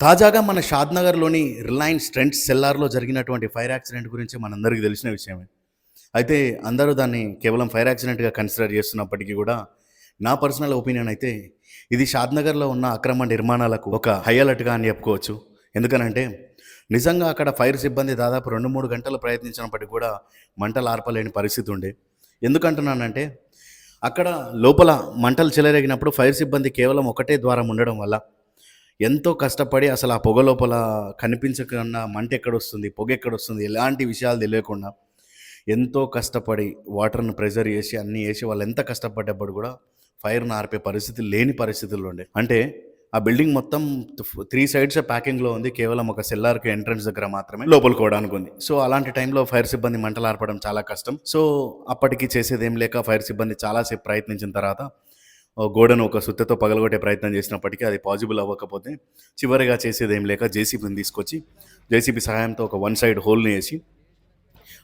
తాజాగా మన షాద్నగర్లోని Reliance trends సెల్లార్లో జరిగినటువంటి ఫైర్ యాక్సిడెంట్ గురించి మనందరికీ తెలిసిన విషయమే. అయితే అందరూ దాన్ని కేవలం ఫైర్ యాక్సిడెంట్గా కన్సిడర్ చేస్తున్నప్పటికీ కూడా నా పర్సనల్ ఒపీనియన్ అయితే ఇది షాద్నగర్లో ఉన్న అక్రమ నిర్మాణాలకు ఒక హై అలర్ట్గా అని చెప్పుకోవచ్చు. ఎందుకనంటే నిజంగా అక్కడ ఫైర్ సిబ్బంది దాదాపు రెండు మూడు గంటలు ప్రయత్నించినప్పటికీ కూడా మంటలు ఆర్పలేని పరిస్థితి ఉండే. ఎందుకంటున్నానంటే అక్కడ లోపల మంటలు చెలరేగినప్పుడు ఫైర్ సిబ్బంది కేవలం ఒకటే ద్వారం ఉండడం వల్ల ఎంతో కష్టపడి అసలు ఆ పొగ లోపల కనిపించకుండా మంట ఎక్కడొస్తుంది పొగ ఎక్కడొస్తుంది ఎలాంటి విషయాలు తెలియకుండా ఎంతో కష్టపడి వాటర్ను ప్రెజర్ చేసి అన్నీ వేసి వాళ్ళు ఎంత కష్టపడ్డప్పుడు కూడా ఫైర్ను ఆర్పే పరిస్థితి లేని పరిస్థితుల్లో ఉండే. అంటే ఆ బిల్డింగ్ మొత్తం త్రీ సైడ్స్ ప్యాకింగ్లో ఉంది కేవలం ఒక సెల్లార్కి ఎంట్రన్స్ దగ్గర మాత్రమే లోపలికోవడానికి ఉంది. సో అలాంటి టైంలో ఫైర్ సిబ్బంది మంటలు ఆర్పడం చాలా కష్టం. సో అప్పటికి చేసేది ఏం లేక ఫైర్ సిబ్బంది చాలాసేపు ప్రయత్నించిన తర్వాత గోడను ఒక సుత్తతో పగలగొట్టే ప్రయత్నం చేసినప్పటికీ అది పాజిబుల్ అవ్వకపోతే చివరిగా చేసేది ఏం లేక జేసీబీని తీసుకొచ్చి జేసీబీ సహాయంతో ఒక వన్ సైడ్ హోల్ని వేసి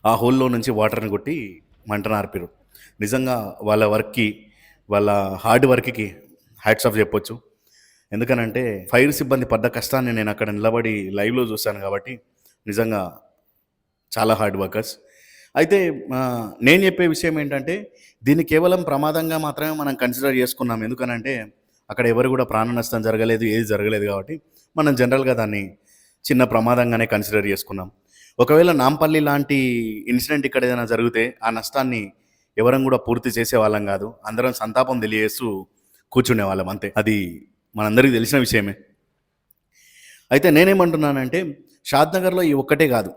ఆ హోల్లో నుంచి వాటర్ని కొట్టి మంటను ఆర్పిరు నిజంగా వాళ్ళ వర్క్కి వాళ్ళ హార్డ్ వర్క్కి హ్యాట్స్ ఆఫ్ చెప్పొచ్చు. ఎందుకనంటే ఫైర్ సిబ్బంది పడ్డ కష్టాన్ని నేను అక్కడ నిలబడి లైవ్లో చూశాను కాబట్టి నిజంగా చాలా హార్డ్ వర్కర్స్. అయితే నేను చెప్పే విషయం ఏంటంటే దీన్ని కేవలం ప్రమాదంగా మాత్రమే మనం కన్సిడర్ చేసుకున్నాం. ఎందుకనంటే అక్కడ ఎవరు కూడా ప్రాణ నష్టం జరగలేదు ఏది జరగలేదు కాబట్టి మనం జనరల్గా దాన్ని చిన్న ప్రమాదంగానే కన్సిడర్ చేసుకున్నాం. ఒకవేళ నాంపల్లి లాంటి ఇన్సిడెంట్ ఇక్కడ ఏదైనా జరిగితే ఆ నష్టాన్ని ఎవరం కూడా పూర్తి చేసే వాళ్ళం కాదు. అందరం సంతాపం తెలియజేస్తూ కూర్చునే వాళ్ళం అంతే. అది మనందరికీ తెలిసిన విషయమే. అయితే నేనేమంటున్నానంటే షాద్నగర్లో ఈ ఒక్కటే కాదు.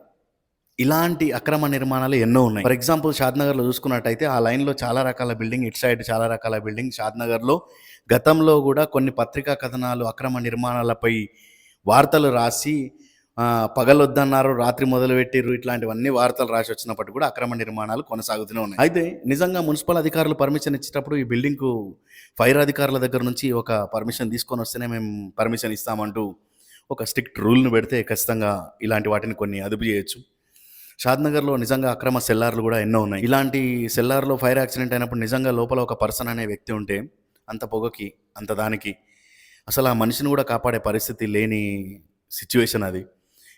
ఇలాంటి అక్రమ నిర్మాణాలు ఎన్నో ఉన్నాయి. ఫర్ ఎగ్జాంపుల్ షాద్నగర్లో చూసుకున్నట్టయితే ఆ లైన్లో చాలా రకాల బిల్డింగ్ ఇటు సైడ్ చాలా రకాల బిల్డింగ్ షాద్నగర్లో గతంలో కూడా కొన్ని పత్రికా కథనాలు అక్రమ నిర్మాణాలపై వార్తలు రాసి పగలొద్దన్నారు రాత్రి మొదలుపెట్టిర్రు ఇట్లాంటివన్నీ వార్తలు రాసి వచ్చినప్పటికీ కూడా అక్రమ నిర్మాణాలు కొనసాగుతూనే ఉన్నాయి. అయితే నిజంగా మున్సిపల్ అధికారులు పర్మిషన్ ఇచ్చేటప్పుడు ఈ బిల్డింగ్కు ఫైర్ అధికారుల దగ్గర నుంచి ఒక పర్మిషన్ తీసుకొని వస్తేనే మేము పర్మిషన్ ఇస్తామంటూ ఒక స్ట్రిక్ట్ రూల్ను పెడితే ఖచ్చితంగా ఇలాంటి వాటిని కొన్ని అదుపు చేయొచ్చు. షాద్నగర్లో నిజంగా అక్రమ సెల్లార్లు కూడా ఎన్నో ఉన్నాయి. ఇలాంటి సెల్లార్లో ఫైర్ యాక్సిడెంట్ అయినప్పుడు నిజంగా లోపల ఒక పర్సన్ అనే వ్యక్తి ఉంటే అంత పొగకి అంత దానికి అసలు ఆ మనిషిని కూడా కాపాడే పరిస్థితి లేని సిచ్యువేషన్ అది.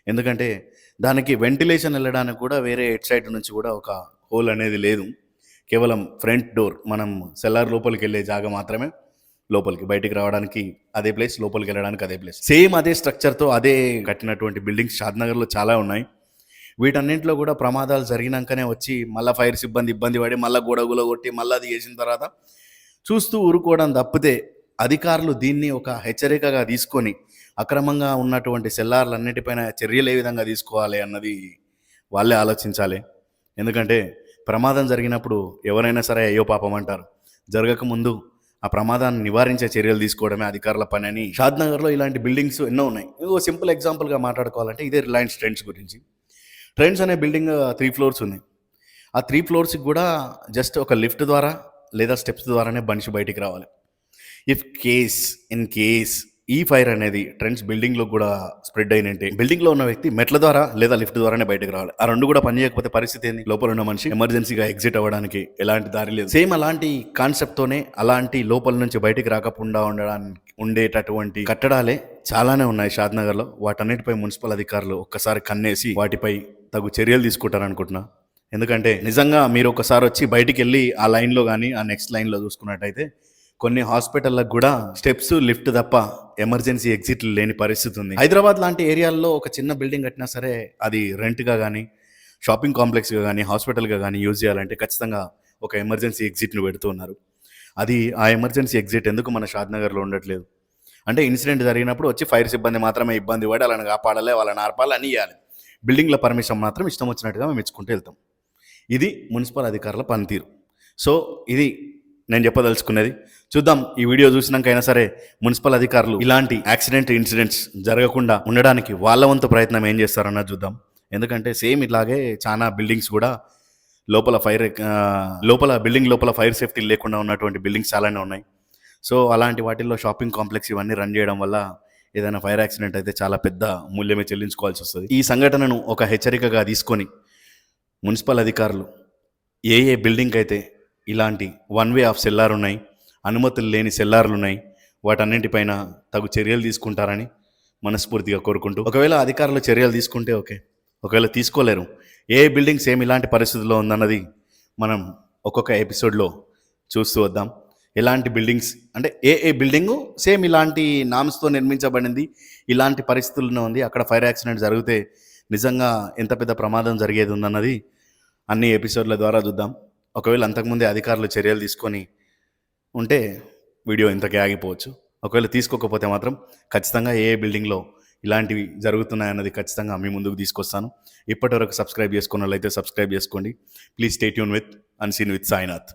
ఎందుకంటే దానికి వెంటిలేషన్ వెళ్ళడానికి కూడా వేరే హెడ్ సైడ్ నుంచి కూడా ఒక హోల్ అనేది లేదు. కేవలం ఫ్రంట్ డోర్ మనం సెల్లార్ లోపలికి వెళ్ళే జాగా మాత్రమే లోపలికి బయటికి రావడానికి అదే ప్లేస్ లోపలికి వెళ్ళడానికి అదే ప్లేస్. సేమ్ అదే స్ట్రక్చర్తో అదే కట్టినటువంటి బిల్డింగ్స్ షాద్నగర్లో చాలా ఉన్నాయి. వీటన్నింటిలో కూడా ప్రమాదాలు జరిగినాకనే వచ్చి మళ్ళీ ఫైర్ సిబ్బంది ఇబ్బంది పడి మళ్ళీ గొడవలో కొట్టి మళ్ళీ అది చేసిన తర్వాత చూస్తూ ఊరుకోవడం తప్పితే అధికారులు దీన్ని ఒక హెచ్చరికగా తీసుకొని అక్రమంగా ఉన్నటువంటి సెల్లార్లన్నిటిపైన చర్యలు ఏ విధంగా తీసుకోవాలి అన్నది వాళ్ళే ఆలోచించాలి. ఎందుకంటే ప్రమాదం జరిగినప్పుడు ఎవరైనా సరే అయ్యో పాపం అంటారు. జరగకముందు ఆ ప్రమాదాన్ని నివారించే చర్యలు తీసుకోవడమే అధికారుల పని అని షాద్నగర్లో ఇలాంటి బిల్డింగ్స్ ఎన్నో ఉన్నాయి. ఇంకో సింపుల్ ఎగ్జాంపుల్గా మాట్లాడుకోవాలంటే ఇదే రిలయన్స్ ట్రెండ్స్ గురించి. ట్రెండ్స్ అనే బిల్డింగ్ త్రీ ఫ్లోర్స్ ఉంది ఆ త్రీ ఫ్లోర్స్కి కూడా జస్ట్ ఒక లిఫ్ట్ ద్వారా లేదా స్టెప్స్ ద్వారానే మనిషి బయటికి రావాలి. ఇఫ్ కేస్ ఇన్ కేస్ ఈ ఫైర్ అనేది ట్రెండ్స్ బిల్డింగ్లో కూడా స్ప్రెడ్ అయినంటే బిల్డింగ్లో ఉన్న వ్యక్తి మెట్ల ద్వారా లేదా లిఫ్ట్ ద్వారానే బయటకు రావాలి. ఆ రెండు కూడా పనిచేయకపోతే పరిస్థితి ఏంది? లోపల ఉన్న మనిషి ఎమర్జెన్సీగా ఎగ్జిట్ అవ్వడానికి ఎలాంటి దారి లేదు. సేమ్ అలాంటి కాన్సెప్ట్తోనే అలాంటి లోపల నుంచి బయటకు రాకుండా ఉండడానికి ఉండేటటువంటి కట్టడాలే చాలానే ఉన్నాయి షాద్నగర్లో వాటన్నిటిపై మున్సిపల్ అధికారులు ఒక్కసారి కన్నేసి వాటిపై తగు చర్యలు తీసుకుంటారనుకుంటున్నా. ఎందుకంటే నిజంగా మీరు ఒకసారి వచ్చి బయటికి వెళ్ళి ఆ లైన్లో కానీ ఆ నెక్స్ట్ లైన్లో చూసుకున్నట్టయితే కొన్ని హాస్పిటల్లకు కూడా స్టెప్స్ లిఫ్ట్ తప్ప ఎమర్జెన్సీ ఎగ్జిట్లు లేని పరిస్థితి ఉంది. హైదరాబాద్ లాంటి ఏరియాల్లో ఒక చిన్న బిల్డింగ్ కట్టినా సరే అది రెంట్గా కానీ షాపింగ్ కాంప్లెక్స్గా కానీ హాస్పిటల్గా కానీ యూజ్ చేయాలంటే ఖచ్చితంగా ఒక ఎమర్జెన్సీ ఎగ్జిట్ను పెడుతూ ఉన్నారు. అది ఆ ఎమర్జెన్సీ ఎగ్జిట్ ఎందుకు మన షాద్నగర్లో ఉండట్లేదు? అంటే ఇన్సిడెంట్ జరిగినప్పుడు వచ్చి ఫైర్ సిబ్బంది మాత్రమే ఇబ్బంది పడి వాళ్ళని కాపాడాలి వాళ్ళని ఆర్పాలి అని ఇవ్వాలి బిల్డింగ్ల పర్మిషన్ మాత్రం ఇష్టం వచ్చినట్టుగా మేము ఇచ్చుకుంటూ వెళ్తాం. ఇది మున్సిపల్ అధికారుల పనితీరు. సో ఇది నేను చెప్పదలుచుకున్నది. చూద్దాం ఈ వీడియో చూసినాకైనా సరే మున్సిపల్ అధికారులు ఇలాంటి యాక్సిడెంట్ ఇన్సిడెంట్స్ జరగకుండా ఉండడానికి వాళ్ళ వంతు ప్రయత్నం ఏం చేస్తారన్నది చూద్దాం. ఎందుకంటే సేమ్ ఇలాగే చాలా బిల్డింగ్స్ కూడా లోపల ఫైర్ లోపల బిల్డింగ్ లోపల ఫైర్ సేఫ్టీ లేకుండా ఉన్నటువంటి బిల్డింగ్స్ చాలానే ఉన్నాయి. సో అలాంటి వాటిల్లో షాపింగ్ కాంప్లెక్స్ ఇవన్నీ రన్ చేయడం వల్ల ఏదైనా ఫైర్ యాక్సిడెంట్ అయితే చాలా పెద్ద మూల్యమే చెల్లించుకోవాల్సి వస్తుంది. ఈ సంఘటనను ఒక హెచ్చరికగా తీసుకొని మున్సిపల్ అధికారులు ఏ ఏ బిల్డింగ్ అయితే ఇలాంటి వన్ వే ఆఫ్ సెల్లార్ ఉన్నాయి అనుమతులు లేని సెల్లార్లు ఉన్నాయి వాటన్నింటిపైన తగు చర్యలు తీసుకుంటారని మనస్ఫూర్తిగా కోరుకుంటూ ఒకవేళ అధికారులు చర్యలు తీసుకుంటే ఓకే ఒకవేళ తీసుకోలేరు ఏ బిల్డింగ్ సేమ్ ఇలాంటి పరిస్థితుల్లో ఉందన్నది మనం ఒక్కొక్క ఎపిసోడ్లో చూస్తూ వద్దాం. ఎలాంటి బిల్డింగ్స్ అంటే ఏ ఏ బిల్డింగు? సేమ్ ఇలాంటి నామ్స్తో నిర్మించబడింది ఇలాంటి పరిస్థితుల్లో ఉంది. అక్కడ ఫైర్ యాక్సిడెంట్ జరిగితే నిజంగా ఎంత పెద్ద ప్రమాదం జరిగేది ఉందన్నది అన్ని ఎపిసోడ్ల ద్వారా చూద్దాం. ఒకవేళ అంతకుముందే అధికారులు చర్యలు తీసుకొని ఉంటే వీడియో ఇంతకే ఆగిపోవచ్చు. ఒకవేళ తీసుకోకపోతే మాత్రం ఖచ్చితంగా ఏ ఏ బిల్డింగ్లో ఇలాంటివి జరుగుతున్నాయన్నది ఖచ్చితంగా మీ ముందుకు తీసుకొస్తాను. ఇప్పటివరకు సబ్స్క్రైబ్ చేసుకున్న వాళ్ళైతే సబ్స్క్రైబ్ చేసుకోండి. Please stay tune with unseen with Sainath.